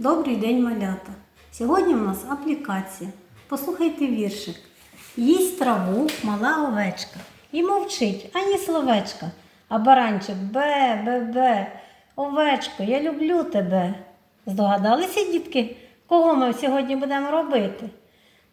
Добрий день, малята. Сьогодні у нас аплікація. Послухайте віршик. Їсть траву мала овечка. І мовчить ані словечка. А баранчик бе, бе, бе. Овечко, я люблю тебе. Здогадалися, дітки, кого ми сьогодні будемо робити?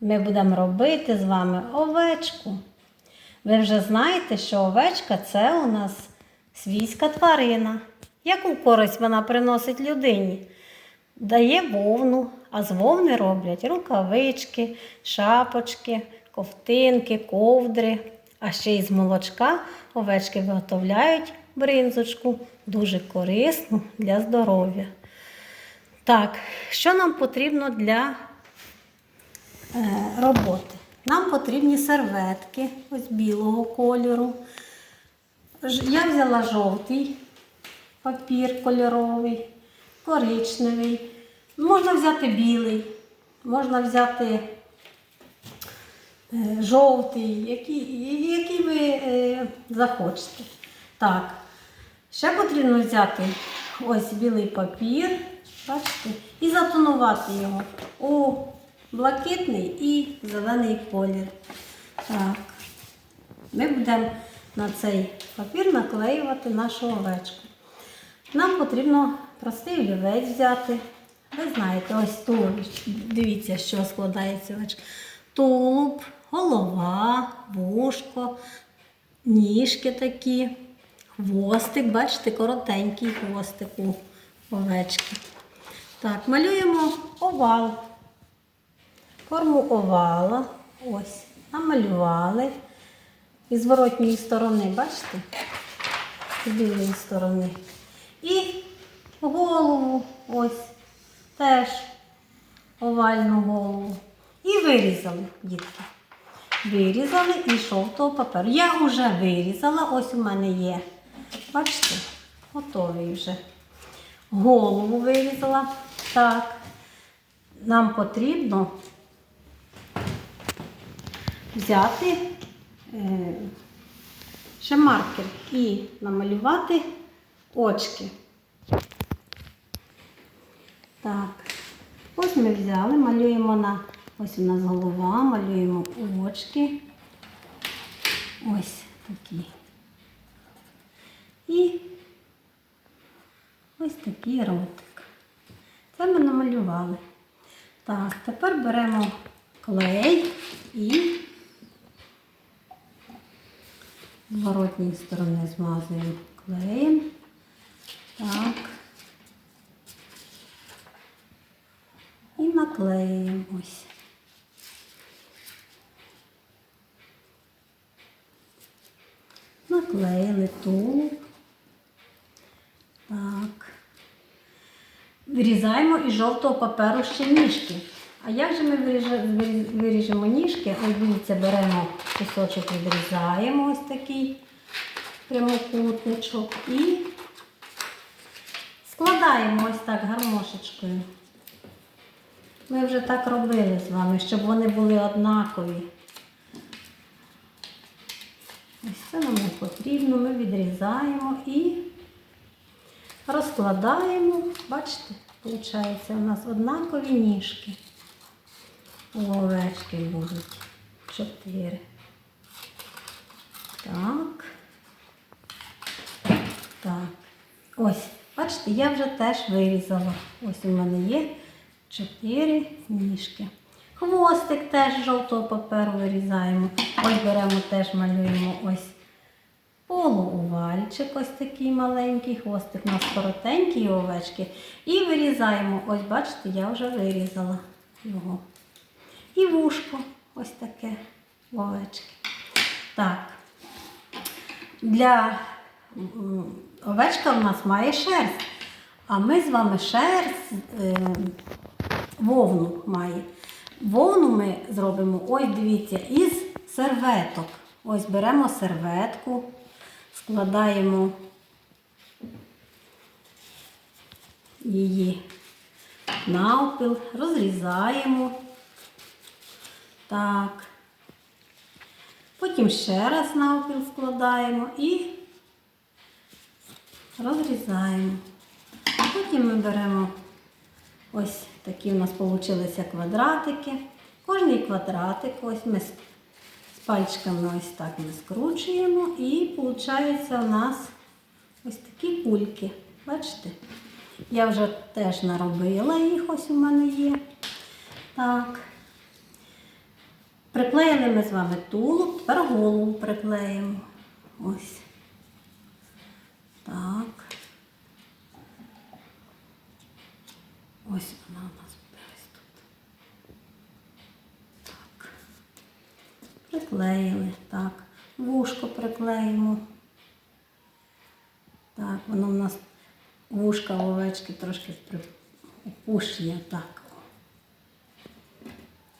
Ми будемо робити з вами овечку. Ви вже знаєте, що овечка це у нас свійська тварина. Яку користь вона приносить людині? Дає вовну, а з вовни роблять рукавички, шапочки, ковтинки, ковдри. А ще й з молочка овечки виготовляють бринзочку, дуже корисну для здоров'я. Так, що нам потрібно для е, роботи? Нам потрібні серветки ось білого кольору. Я взяла жовтий папір кольоровий, коричневий. Можна взяти білий, можна взяти е, жовтий, який, який ви е, захочете. Так, ще потрібно взяти ось білий папір, бачите, і затонувати його у блакитний і зелений колір. Так. Ми будемо на цей папір наклеювати нашу овечку. Нам потрібно простий олівець взяти. Ви знаєте, ось тулуб. Дивіться, чого складається. Тулуб, голова, вушко, ніжки такі, хвостик, бачите, коротенький хвостик у овечки. Так, малюємо овал. Форму овала. Ось, намалювали. І з воротньої сторони, бачите? З білої сторони. І голову ось теж овальну голову. І вирізали, дітки. Вирізали і жовтого паперу. Я вже вирізала, ось у мене є. Бачите, готовий вже. Голову вирізала. Так. Нам потрібно взяти е, ще маркер і намалювати очки. Так, ось ми взяли, малюємо на ось у нас голова, малюємо очки. Ось такі. І ось такий ротик. Це ми намалювали. Так, тепер беремо клей і з воротньої сторони змазуємо клеєм. Так. І ось. Наклеїли тулуб. Так. Вирізаємо із жовтого паперу ще ніжки. А як же ми виріжемо ніжки? Ось дивіться, беремо кусочок, відрізаємо ось такий прямокутничок і складаємо ось так гармошечкою. Ми вже так робили з вами, щоб вони були однакові. Ось це нам не потрібно, ми відрізаємо і розкладаємо. Бачите, виходить, у нас однакові ніжки. Овечки будуть чотири. Так. Так. Ось, бачите, я вже теж вирізала. Ось у мене є чотири ніжки. Хвостик теж жовтого паперу вирізаємо. Ось беремо, теж малюємо ось полуовальчик, ось такий маленький, хвостик у нас коротенький овечки. І вирізаємо, ось бачите, я вже вирізала його. І вушко ось таке овечки. Так. Для овечка в нас має шерсть. А ми з вами шерсть е, вовну має. Вовну ми зробимо, ось дивіться, із серветок. Ось беремо серветку, складаємо її навпіл, розрізаємо. Так. Потім ще раз навпіл складаємо і розрізаємо. Потім ми беремо Ось такі у нас вийшли квадратики. Кожний квадратик, ось ми з пальчиками ось так ми скручуємо і виходить у нас ось такі кульки. Бачите? Я вже теж наробила їх, ось у мене є. Так. Приклеїли ми з вами тулуб, тепер голову приклеїмо. Ось. Так. Ось вона у нас буде тут. Так. Приклеїли. Так. Вушко приклеїмо. Так, воно у нас вушка овечки трошки опущення. Так.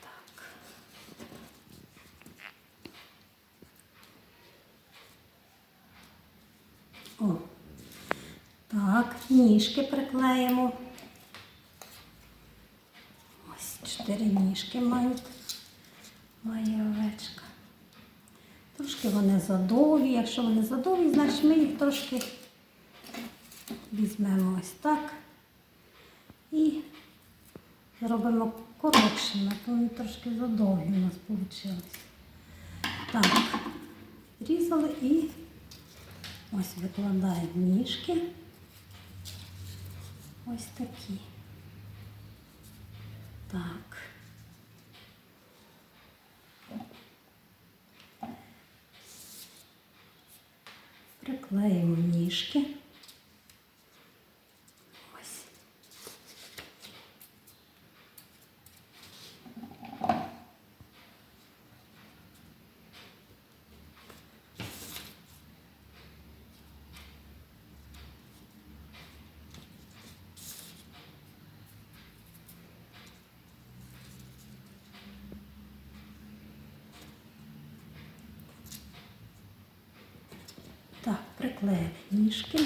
Так. О. Так, ніжки приклеїмо. Ось чотири ніжки мають. Має овечка. Трошки вони задовгі. Якщо вони задовгі, значить ми їх трошки візьмемо ось так і зробимо коротшими, то вони трошки задовгі у нас вийшли. Так, різали і ось викладаємо ніжки. Ось такі. Так. Приклеїмо ніжки. Ось. Приклеїли ніжки.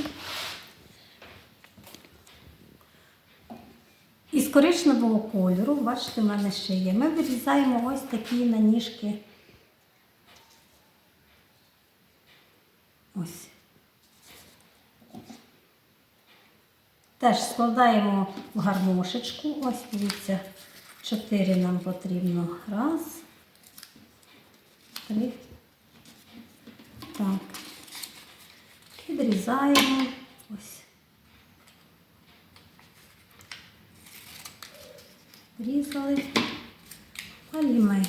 Із коричневого кольору, бачите, в мене ще є. Ми вирізаємо ось такі на ніжки. Ось. Теж складаємо в гармошечку. Ось дивіться, чотири нам потрібно. Раз. Три. Так. Відрізаємо. Ось. Різали. Далі ми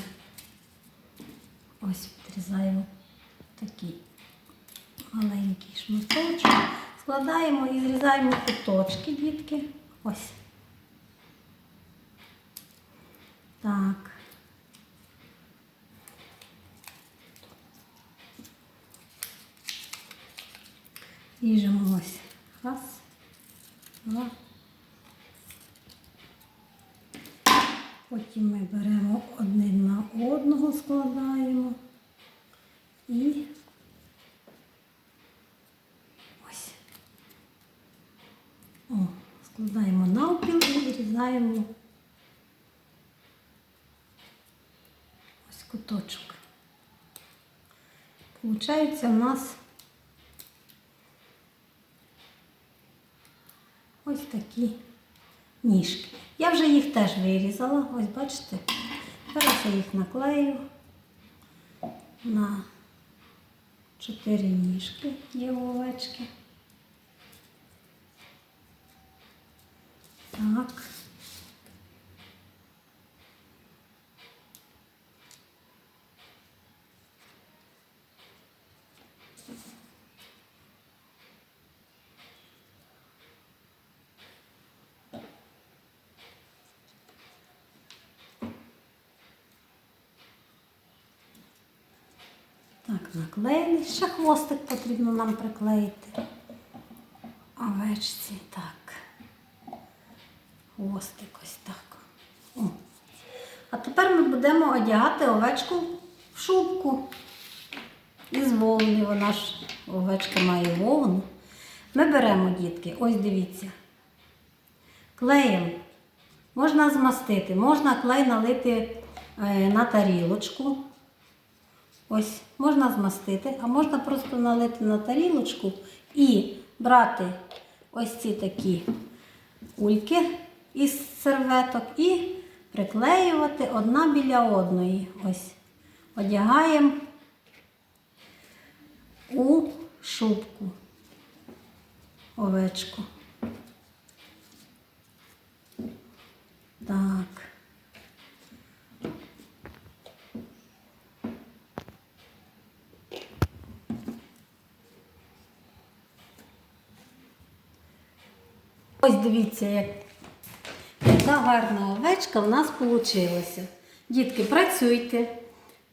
ось відрізаємо такий маленький шматочок. Складаємо і зрізаємо куточки, дітки. Ось. Так. Ріжемо ось. Раз, два. Потім ми беремо один на одного, складаємо і ось. О, складаємо навпіл і вирізаємо ось куточок. Получається у нас ось такі ніжки. Я вже їх теж вирізала, ось бачите. Зараз я їх наклею на чотири ніжки є овечки. Так. Так. Ще хвостик потрібно нам приклеїти. Овечці, так. Хвостик ось так. О. А тепер ми будемо одягати овечку в шубку. Із вовни. Вона ж овечка має вовну. Ми беремо, дітки, ось дивіться. Клеєм можна змастити, можна клей налити е, на тарілочку. Ось, можна змастити, а можна просто налити на тарілочку і брати ось ці такі кульки із серветок і приклеювати одна біля одної. Ось. Одягаємо у шубку овечку. Так. Ось дивіться, як, яка гарна овечка в нас вийшла. Дітки, працюйте.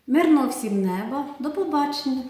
Мирного всім неба. До побачення.